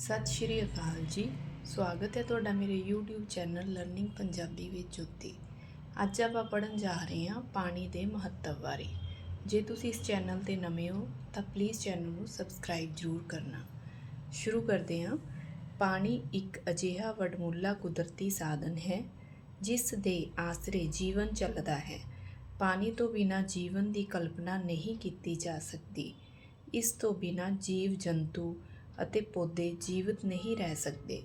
ਸਤਿ ਸ਼੍ਰੀ ਅਕਾਲ ਜੀ। ਸਵਾਗਤ ਹੈ ਤੁਹਾਡਾ ਮੇਰੇ YouTube ਚੈਨਲ ਲਰਨਿੰਗ ਪੰਜਾਬੀ ਵਿੱਚ ਉੱਤੇ ਅੱਜ ਆਪਾਂ ਪੜਨ ਜਾ ਰਹੇ ਹਾਂ ਪਾਣੀ ਦੇ ਮਹੱਤਵ ਬਾਰੇ। ਜੇ ਤੁਸੀਂ ਇਸ ਚੈਨਲ ਤੇ ਨਵੇਂ ਹੋ, ਤਾਂ ਪਲੀਜ਼ ਚੈਨਲ ਨੂੰ ਸਬਸਕ੍ਰਾਈਬ ਜ਼ਰੂਰ ਕਰਨਾ। ਸ਼ੁਰੂ ਕਰਦੇ ਹਾਂ। ਪਾਣੀ ਇੱਕ ਅਜਿਹਾ ਵਡਮੁੱਲਾ ਕੁਦਰਤੀ ਸਾਧਨ ਹੈ, ਜਿਸ ਦੇ ਆਸਰੇ ਜੀਵਨ ਚੱਲਦਾ ਹੈ। ਪਾਣੀ ਤੋਂ ਬਿਨਾਂ ਜੀਵਨ ਦੀ ਕਲਪਨਾ ਨਹੀਂ ਕੀਤੀ ਜਾ ਸਕਦੀ। ਇਸ ਤੋਂ ਬਿਨਾਂ ਜੀਵ ਜੰਤੂ ਅਤੇ ਪੌਦੇ ਜੀਵਤ ਨਹੀਂ ਰਹਿ ਸਕਦੇ।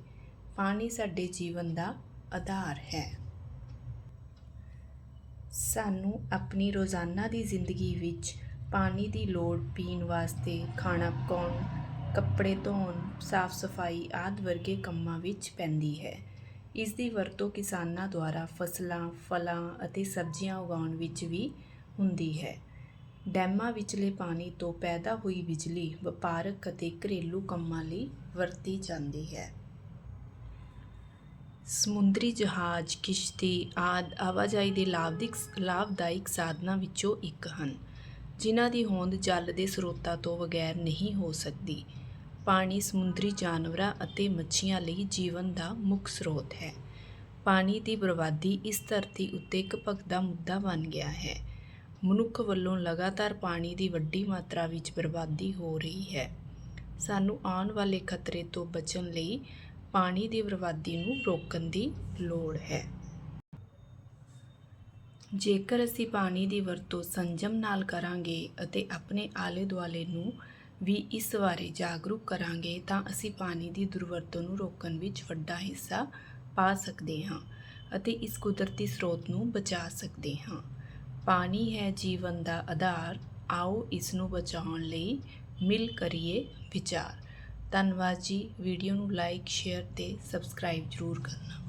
ਪਾਣੀ ਸਾਡੇ ਜੀਵਨ ਦਾ ਆਧਾਰ ਹੈ। ਸਾਨੂੰ ਆਪਣੀ ਰੋਜ਼ਾਨਾ ਦੀ ਜ਼ਿੰਦਗੀ ਵਿੱਚ ਪਾਣੀ ਦੀ ਲੋੜ ਪੀਣ ਵਾਸਤੇ ਖਾਣਾ ਪਕਾਉਣ ਕੱਪੜੇ ਧੋਣ, ਸਾਫ਼ ਸਫ਼ਾਈ ਆਦਿ ਵਰਗੇ ਕੰਮਾਂ ਵਿੱਚ ਪੈਂਦੀ ਹੈ। ਇਸ ਦੀ ਵਰਤੋਂ ਕਿਸਾਨਾਂ ਦੁਆਰਾ ਫਸਲਾਂ, ਫਲਾਂ ਅਤੇ ਸਬਜ਼ੀਆਂ ਉਗਾਉਣ ਵਿੱਚ ਵੀ ਹੁੰਦੀ ਹੈ। ਡੈਮਾਂ ਵਿਚਲੇ ਪਾਣੀ ਤੋਂ ਪੈਦਾ ਹੋਈ ਬਿਜਲੀ ਵਪਾਰਕ ਅਤੇ ਘਰੇਲੂ ਕੰਮਾਂ ਲਈ ਵਰਤੀ ਜਾਂਦੀ ਹੈ। ਸਮੁੰਦਰੀ ਜਹਾਜ਼, ਕਿਸ਼ਤੀ ਆਦਿ ਆਵਾਜਾਈ ਦੇ ਲਾਭਦਿਕ ਲਾਭਦਾਇਕ ਸਾਧਨਾਂ ਵਿੱਚੋਂ ਇੱਕ ਹਨ, ਜਿਨ੍ਹਾਂ ਦੀ ਹੋਂਦ ਜਲ ਦੇ ਸਰੋਤਾਂ ਤੋਂ ਬਗੈਰ ਨਹੀਂ ਹੋ ਸਕਦੀ। ਪਾਣੀ ਸਮੁੰਦਰੀ ਜਾਨਵਰਾਂ ਅਤੇ ਮੱਛੀਆਂ ਲਈ ਜੀਵਨ ਦਾ ਮੁੱਖ ਸਰੋਤ ਹੈ। ਪਾਣੀ ਦੀ ਬਰਬਾਦੀ ਇਸ ਧਰਤੀ ਉੱਤੇ ਇੱਕ ਭਖਦਾ ਮੁੱਦਾ ਬਣ ਗਿਆ ਹੈ। ਮਨੁੱਖ ਵੱਲੋਂ ਲਗਾਤਾਰ ਪਾਣੀ ਦੀ ਵੱਡੀ ਮਾਤਰਾ ਵਿੱਚ ਬਰਬਾਦੀ ਹੋ ਰਹੀ ਹੈ। ਸਾਨੂੰ ਆਉਣ ਵਾਲੇ ਖਤਰੇ ਤੋਂ ਬਚਣ ਲਈ ਪਾਣੀ ਦੀ ਬਰਬਾਦੀ ਨੂੰ ਰੋਕਣ ਦੀ ਲੋੜ ਹੈ। ਜੇਕਰ ਅਸੀਂ ਪਾਣੀ ਦੀ ਵਰਤੋਂ ਸੰਜਮ ਨਾਲ ਕਰਾਂਗੇ ਅਤੇ ਆਪਣੇ ਆਲੇ ਦੁਆਲੇ ਨੂੰ ਵੀ ਇਸ ਬਾਰੇ ਜਾਗਰੂਕ ਕਰਾਂਗੇ, ਤਾਂ ਅਸੀਂ ਪਾਣੀ ਦੀ ਦੁਰਵਰਤੋਂ ਨੂੰ ਰੋਕਣ ਵਿੱਚ ਵੱਡਾ ਹਿੱਸਾ ਪਾ ਸਕਦੇ ਹਾਂ ਅਤੇ ਇਸ ਕੁਦਰਤੀ ਸਰੋਤ ਨੂੰ ਬਚਾ ਸਕਦੇ ਹਾਂ। ਪਾਣੀ ਹੈ ਜੀਵਨ ਦਾ ਆਧਾਰ, ਆਓ ਇਸ ਨੂੰ ਬਚਾਉਣ ਲਈ ਮਿਲ ਕਰੀਏ ਵਿਚਾਰ। ਧੰਨਵਾਦ ਜੀ। ਵੀਡੀਓ ਨੂੰ ਲਾਈਕ, ਸ਼ੇਅਰ ਤੇ ਸਬਸਕ੍ਰਾਈਬ ਜ਼ਰੂਰ ਕਰਨਾ।